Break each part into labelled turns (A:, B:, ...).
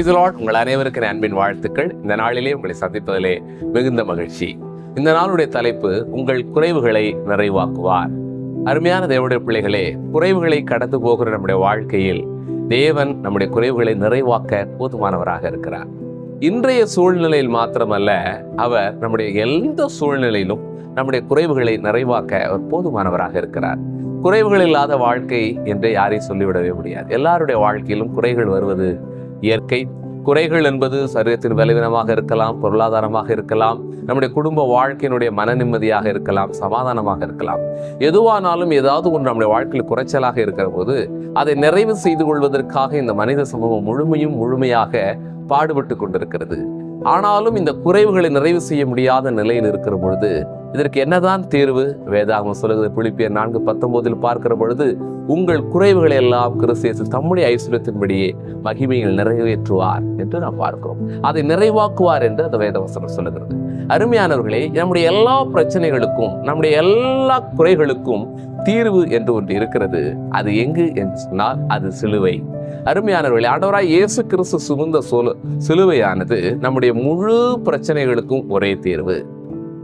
A: இதனால் உங்கள் அனைவருக்கு அன்பின் வாழ்த்துக்கள். இந்த நாளிலே உங்களை சந்திப்பதிலே மிகுந்த மகிழ்ச்சி. இந்த நாளுடைய தலைப்பு உங்கள் குறைவுகளை நிறைவாக்குவார். அருமையான தேவனுடைய பிள்ளைகளே குறைவுகளை கடந்து போகிற நம்முடைய வாழ்க்கையில் தேவன் நம்முடைய குறைவுகளை நிறைவாக்க போதுமானவராக இருக்கிறார். இன்றைய சூழ்நிலையில் மாத்திரமல்ல அவர் நம்முடைய எந்த சூழ்நிலையிலும் நம்முடைய குறைவுகளை நிறைவாக்க அவர் போதுமானவராக இருக்கிறார். குறைவுகள் இல்லாத வாழ்க்கை என்று யாரையும் சொல்லிவிடவே முடியாது. எல்லாருடைய வாழ்க்கையிலும் குறைகள் வருவது இயற்கை. குறைகள் என்பது சரீரத்தின் பலவீனமாக இருக்கலாம் பொருளாதாரமாக இருக்கலாம் நம்முடைய குடும்ப வாழ்க்கையினுடைய மன நிம்மதியாக இருக்கலாம் சமாதானமாக இருக்கலாம். எதுவானாலும் ஏதாவது ஒன்று நம்முடைய வாழ்க்கையில் குறைச்சலாக இருக்கிற போது அதை நிறைவு செய்து கொள்வதற்காக இந்த மனித சமூகம் முழுமையும் முழுமையாக பாடுபட்டு கொண்டிருக்கிறது. ஆனாலும் இந்த குறைவுகளை நிறைவு செய்ய முடியாத நிலையில் இருக்கிற பொழுது இதற்கு என்னதான் தீர்வு? வேதாகமம் சொல்லுகிறது புளிப்பியர் நான்கு பத்தொன்பதில் பார்க்கிற பொழுது உங்கள் குறைவுகளை எல்லாம் கிறிஸ்தியசு தம்முடைய ஐஸ்வர்யத்தின்படியே மகிமையில் நிறைவேற்றுவார் என்று நாம் பார்க்கிறோம். அதை நிறைவாக்குவார் என்று அந்த வேதவசனம் சொல்லுகிறது. அருமையானவர்களே நம்முடைய எல்லா பிரச்சனைகளுக்கும் நம்முடைய எல்லா குறைகளுக்கும் தீர்வு என்று ஒன்று இருக்கிறது. அது எங்கு என்று சொன்னால் அது சிலுவை. அருமையானவர்களே ஆண்டவராய் இயேசு கிறிஸ்து சுமந்த சொல் சிலுவையானது நம்முடைய முழு பிரச்சனைகளுக்கும் ஒரே தீர்வு.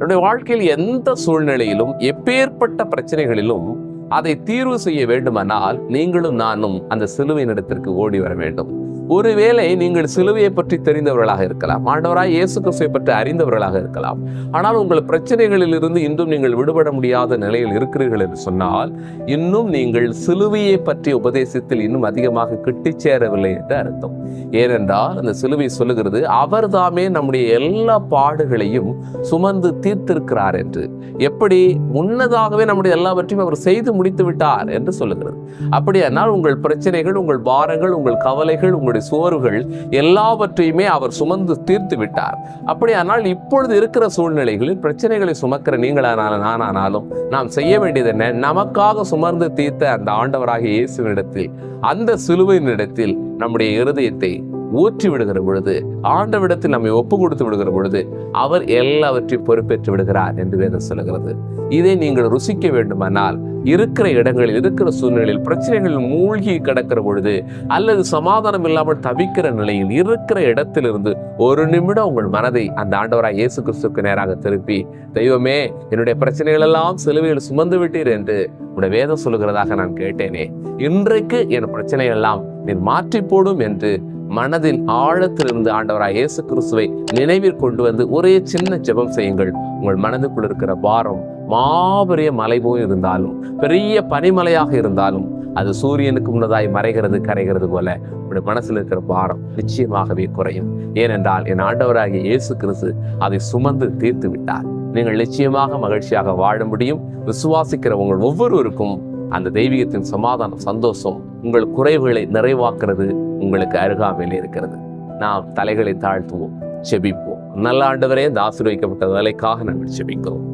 A: நம்முடைய வாழ்க்கையில் எந்த சூழ்நிலையிலும் எப்பேற்பட்ட பிரச்சனைகளிலும் அதை தீர்வு செய்ய வேண்டுமானால் நீங்களும் நானும் அந்த சிலுவையின் இடத்திற்கு ஓடி வர வேண்டும். ஒருவேளை நீங்கள் சிலுவையை பற்றி தெரிந்தவர்களாக இருக்கலாம். ஆண்டவராய் இயேசு கிறிஸ்துவை பற்றி அறிந்தவர்களாக இருக்கலாம். ஆனால் உங்கள் பிரச்சனைகளில் இருந்து இன்றும் நீங்கள் விடுபட முடியாத நிலையில் இருக்கிறீர்கள் என்று சொன்னால் இன்னும் நீங்கள் சிலுவையை பற்றிய உபதேசத்தில் இன்னும் அதிகமாக கிட்டிச் சேரவில்லை என்று அர்த்தம். ஏனென்றால் அந்த சிலுவை சொல்லுகிறது அவர் தாமே நம்முடைய எல்லா பாடுகளையும் சுமந்து தீர்த்திருக்கிறார் என்று. எப்படி? முன்னதாகவே நம்முடைய எல்லாவற்றையும் அவர் செய்து முடித்து விட்டார் என்று சொல்லுகிறது. அப்படியானால் உங்கள் பிரச்சனைகள் உங்கள் பாரங்கள் உங்கள் கவலைகள் நம்முடைய சோர்வுகள் எல்லாவற்றையுமே அவர் சுமந்து தீர்த்து விட்டார். அப்படியானால் இப்பொழுது இருக்கிற சூழ்நிலைகளில் பிரச்சனைகளை சுமக்கிற நீங்களானாலும் நானானாலும் நாம் செய்ய வேண்டியது என்ன? நமக்காக சுமர்ந்து தீர்த்த அந்த ஆண்டவராகிய இயேசுவினிடத்தில் அந்த சிலுவையினிடத்தில் நம்முடைய இருதயத்தை ஊற்றி விடுகிற பொழுது ஆண்டவிடத்தில் நம்மை ஒப்பு கொடுத்து விடுகிற பொழுது அவர் எல்லாவற்றையும் பொறுப்பேற்று விடுகிறார் என்று வேதம் சொல்லுகிறது. இதை நீங்கள் ருசிக்க வேண்டுமானால் இருக்கிற இடங்களில் இருக்கிற சூழ்நிலையில் பிரச்சனைகளில் மூழ்கி கிடக்கிற பொழுது அல்லது சமாதானம் இல்லாமல் தவிக்கிற நிலையில் இருக்கிற இடத்திலிருந்து ஒரு நிமிடம் உங்கள் மனதை அந்த ஆண்டவராய் இயேசு கிறிஸ்துக்கு நேராக திருப்பி தெய்வமே என்னுடைய பிரச்சனைகள் எல்லாம் சிலுவையில் சுமந்து விட்டீர் என்று உடைய வேதம் சொல்லுகிறதாக நான் கேட்டேனே. இன்றைக்கு என் பிரச்சனை எல்லாம் நீர் மாற்றி போடும் என்று மனதின் ஆழத்திலிருந்து ஆண்டவராக இயேசு கிறிஸ்துவை நினைவில் கொண்டு வந்து ஒரே சின்ன ஜெபம் செய்யுங்கள். உங்கள் மனதுக்குள் இருக்கிற பாரம் மாபெரிய மலை போய் இருந்தாலும் பெரிய பனிமலையாக இருந்தாலும் அது சூரியனுக்கு முன்னதாய் மறைகிறது கரைகிறது போல உங்களுடைய மனசில் இருக்கிற பாரம் நிச்சயமாகவே குறையும். ஏனென்றால் என் ஆண்டவராகிய இயேசு கிறிஸ்து அதை சுமந்து தீர்த்து விட்டார். நீங்கள் நிச்சயமாக மகிழ்ச்சியாக வாழ முடியும். விசுவாசிக்கிற உங்கள் ஒவ்வொருவருக்கும் அந்த தெய்வீகத்தின் சமாதானம் சந்தோஷம் உங்கள் குறைவுகளை நிறைவாக்குறது உங்களுக்கு அருகாமையில் இருக்கிறது. நாம் தலைகளை தாழ்த்துவோம் செபிப்போம். நல்ல ஆண்டவரே இந்த ஆசீர்வதிக்கப்பட்ட நிலைக்காக நாங்கள் செபிக்கிறோம்.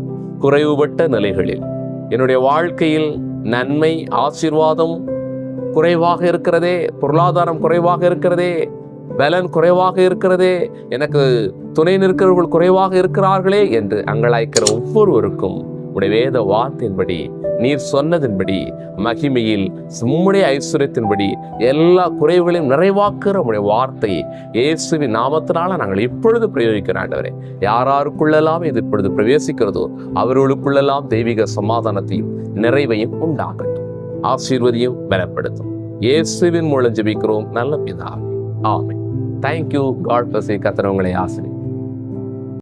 A: குறைவுபட்ட நிலைகளில் என்னுடைய வாழ்க்கையில் நன்மை ஆசீர்வாதம் குறைவாக இருக்கிறதே பொருளாதாரம் குறைவாக இருக்கிறதே பலன் குறைவாக இருக்கிறதே எனக்கு துணை நிற்கிறவர்கள் குறைவாக இருக்கிறார்களே என்று அங்கலாய்க்கிற ஒவ்வொருவருக்கும் உடைய வேத வார்த்தையின்படி நீர் சொன்னதின்படி மகிமையில் உம்முடைய ஐஸ்வர்யத்தின்படி எல்லா குறைவுகளையும் நிறைவாக்குற உடைய வார்த்தை இயேசுவின் நாமத்தினால நாங்கள் இப்பொழுது பிரயோகிக்கிற ஆண்டவரே. யாராருக்குள்ளெல்லாம் இது இப்பொழுது பிரவேசிக்கிறதோ அவர்களுக்குள்ளெல்லாம் தெய்வீக சமாதானத்தையும் நிறைவையும் உண்டாகட்டும். ஆசீர்வதியும் பலப்படுத்தும். இயேசுவின் மூலம் ஜெபிக்கிறோம். நல்ல பிதாவே. ஆமை தேங்க்யூ காட் பசி கத்திரவங்களை ஆசிரியர்